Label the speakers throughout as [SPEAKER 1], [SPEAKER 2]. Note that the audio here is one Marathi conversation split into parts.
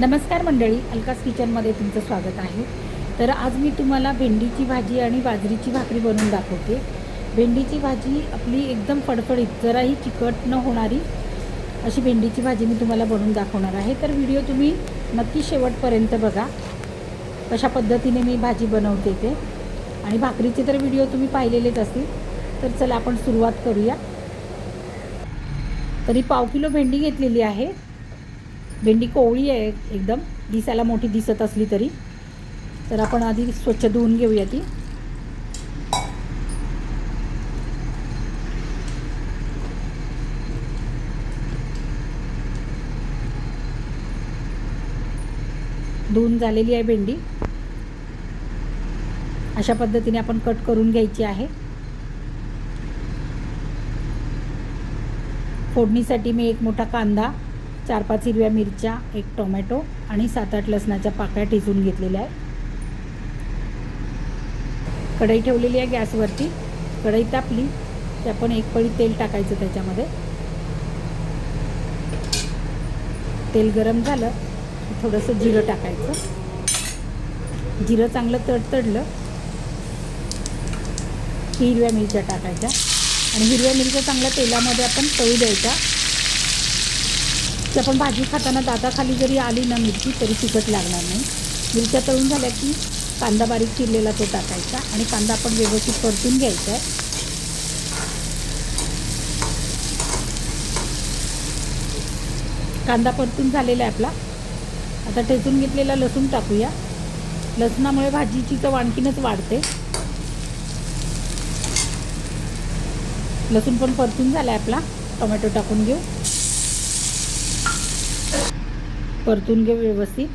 [SPEAKER 1] नमस्कार मंडळी अलकास किचनमध्ये तुमचं स्वागत आहे. तर आज मी तुम्हाला भेंडीची भाजी आणि बाजरीची भाकरी बनवून दाखवते. भेंडीची भाजी आपली एकदम फडफडीत जराही चिकट न होणारी अशी भेंडीची भाजी मी तुम्हाला बनवून दाखवणार आहे. तर व्हिडिओ तुम्ही नक्की शेवटपर्यंत बघा. कशा पद्धतीने मी भाजी बनवते ते. आणि भाकरीचे तर व्हिडिओ तुम्ही पाहिलेलेच असतील. तर चला आपण सुरुवात करूया. तरी पाव किलो भेंडी घेतलेली आहे. भेंडी कोवळी आहे एकदम. दिसायला मोठी दिसत असली तरी. तर आपण आधी स्वच्छ धुवून घेऊया ती. धुवून झालेली आहे भेंडी. अशा पद्धतीने आपण कट करून घ्यायची आहे. फोडणीसाठी मी एक मोठा कांदा चार पाच हिरव्या मिरच्या एक टोमॅटो आणि सात आठ लसणाच्या पाकळ्या टिचून घेतलेल्या आहेत. कढई ठेवलेली आहे गॅसवरती. कढई तापली की आपण एक पळी तेल टाकायचं त्याच्यामध्ये. तेल गरम झालं की थोडंसं जिरं टाकायचं. जिरं चांगलं तडतडलं की हिरव्या मिरच्या टाकायच्या. आणि हिरव्या मिरच्या चांगल्या तेलामध्ये आपण तळू द्यायच्या. तर पण भाजी खाताना दाताखाली जरी आली ना मिरची तरी तिखट लागणार नाही. मिरच्या तळून झाल्या की कांदा बारीक चिरलेला तो टाकायचा आणि कांदा आपण व्यवस्थित परतून घ्यायचा आहे. कांदा परतून झालेला आहे आपला. आता ठेचून घेतलेला लसूण टाकूया. लसणामुळे भाजीची चव आणखीनच वाढते. लसूण पण परतून झाला आहे आपला. टोमॅटो टाकून घेऊ. परतून घेऊ व्यवस्थित.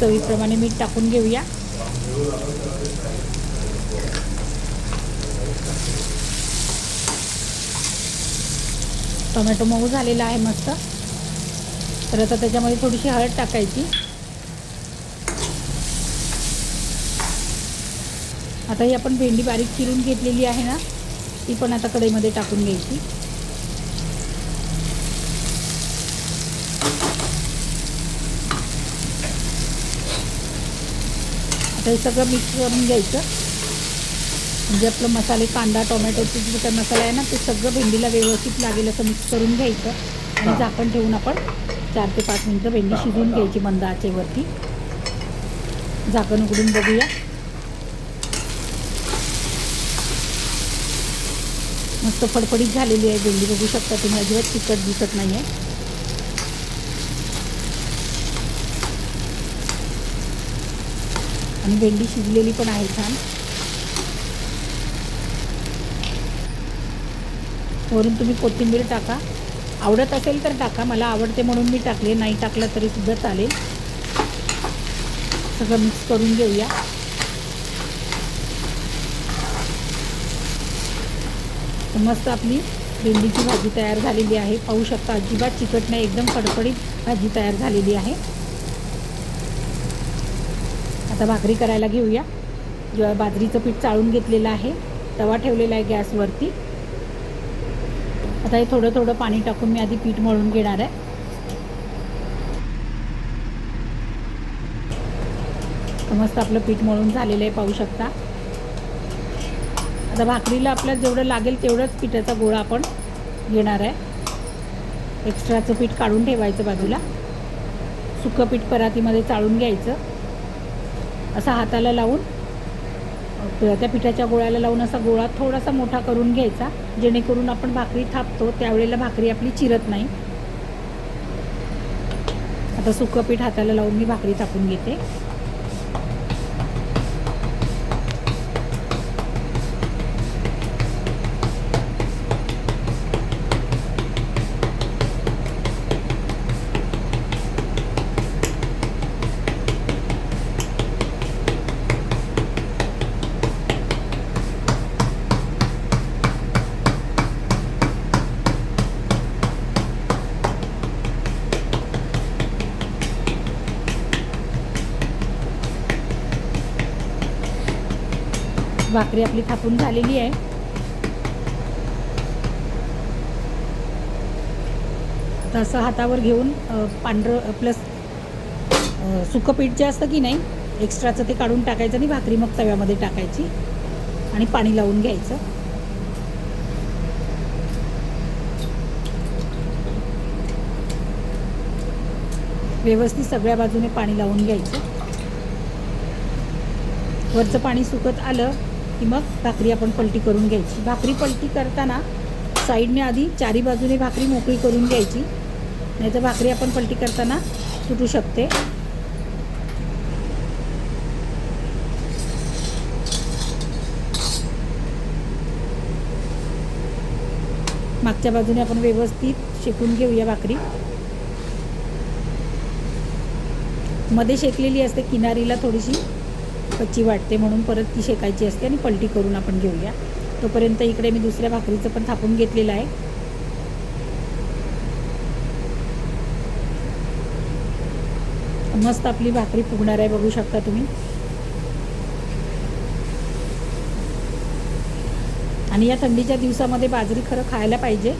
[SPEAKER 1] चवीप्रमाणे मीठ टाकून घेऊया. टोमॅटो मऊ झालेला आहे मस्त. तर आता त्याच्यामध्ये थोडीशी हळद टाकायची. आता ही आपण भेंडी बारीक चिरून घेतलेली आहे ना. ती पण आता कढईमध्ये टाकून घ्यायची. आता हे सगळं मिक्स करून घ्यायचं. म्हणजे आपलं मसाले कांदा टोमॅटोचे जे काही मसाला आहे ना ते सगळं भेंडीला व्यवस्थित लागेल असं मिक्स करून घ्यायचं. आणि झाकण ठेवून आपण चार ते पाच मिनटं भेंडी शिजवून घ्यायची मंद आचेवरती. झाकण उघडून बघूया. मस्त फडफडीत झालेली आहे भेंडी. बघू शकता तुम्ही अजिबात तिखट दिसत नाही आहे आणि भेंडी शिजलेली पण आहे छान. वरून तुम्ही कोथिंबीर टाका. आवडत असेल तर टाका. मला आवडते म्हणून मी टाकले. नाही टाकलं तरी सुद्धा चालेल. सगळं मिक्स करून घेऊया. तर मस्त आपली भेंडीची भाजी तयार झालेली आहे. पाहू शकता अजिबात चिकट नाही एकदम कडकडीत भाजी तयार झालेली आहे. आता भाकरी करायला घेऊया. जेव्हा बाजरीचं पीठ चाळून घेतलेलं आहे तवा ठेवलेला आहे गॅसवरती. आता हे थोडं थोडं पाणी टाकून मी आधी पीठ मळून घेणार आहे. तर मस्त आपलं पीठ मळून झालेलं आहे पाहू शकता. आता भाकरीला आपल्याला जेवढं लागेल तेवढंच पिठाचा गोळा आपण घेणार आहे. एक्स्ट्राचं पीठ काढून ठेवायचं बाजूला. सुकं पीठ परातीमध्ये चाळून घ्यायचं. असा हाताला लावून त्या पिठाच्या गोळ्याला लावून असा गोळा थोडासा मोठा करून घ्यायचा. जेणेकरून आपण भाकरी थापतो त्यावेळेला भाकरी आपली चिरत नाही. आता सुकं पीठ हाताला लावून मी भाकरी थापून घेते. भाकरी आपली थापून झालेली आहे. तसं हातावर घेऊन पांढरं प्लस सुकं पीठ जे असतं की नाही एक्स्ट्राचं ते काढून टाकायचं आणि भाकरी मग तव्यामध्ये टाकायची आणि पाणी लावून घ्यायचं. व्यवस्थित सगळ्या बाजूने पाणी लावून घ्यायचं. वरचं पाणी सुकत आलं की मग भाकरी आपण पलटी करून घ्यायची. भाकरी पलटी करताना साईडने आधी चारी बाजूने भाकरी मोकळी करून घ्यायची. नाही तर भाकरी आपण पलटी करताना तुटू शकते. मागच्या बाजूने आपण व्यवस्थित शेकून घेऊया भाकरी. मध्ये शेकलेली असते किनारीला थोडीशी कच्ची वाटते म्हणून परत ती शेकायची असते आणि पलटी करून आपण घेऊया. तोपर्यंत इकडे मी दुसऱ्या भाकरीचं पण थापून घेतलेलं आहे. मस्त आपली भाकरी फुगणार आहे बघू शकता तुम्ही. आणि या थंडीच्या दिवसामध्ये बाजरी खरं खायला पाहिजे.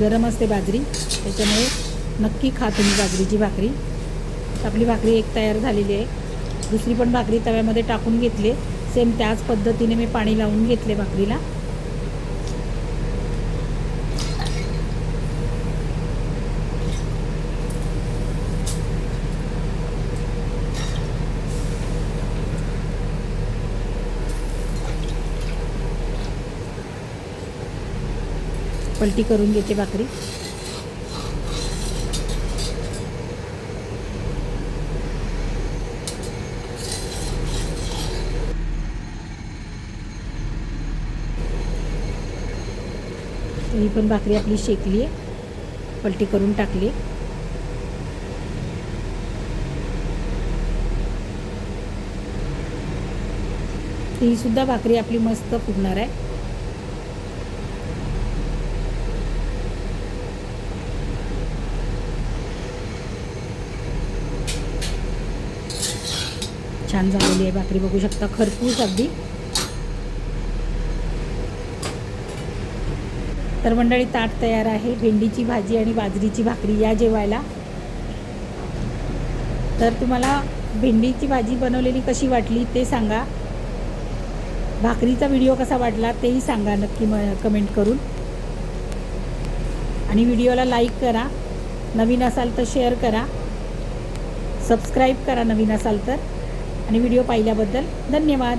[SPEAKER 1] गरम असते बाजरी त्याच्यामुळे नक्की खा तुम्ही बाजरीची भाकरी. आपली भाकरी एक तयार झालेली आहे. दुसरी पण भाकरी तव्यामध्ये टाकून घेतली सेम त्याच पद्धतीने मी पाणी लावून घेतले भाकरीला. पलटी करून घेते भाकरी. तर ही पण भाकरी आपली शेकली आहे. पलटी करून टाकली. ही सुद्धा भाकरी आपली मस्त फुगणार आहे. छान झालेली आहे भाकरी. बघू शकता खरपूस अगदी. तर मंडळी ताट तयार आहे. भेंडीची भाजी आणि बाजरीची भाकरी या जेवायला. तर तुम्हाला भेंडीची भाजी बनवलेली कशी वाटली ते सांगा. भाकरीचा व्हिडिओ कसा वाटला तेही सांगा नक्की म कमेंट करून. आणि व्हिडिओला लाईक करा. नवीन असाल तर शेअर करा. सबस्क्राईब करा नवीन असाल तर. आणि व्हिडिओ पाहिल्याबद्दल धन्यवाद.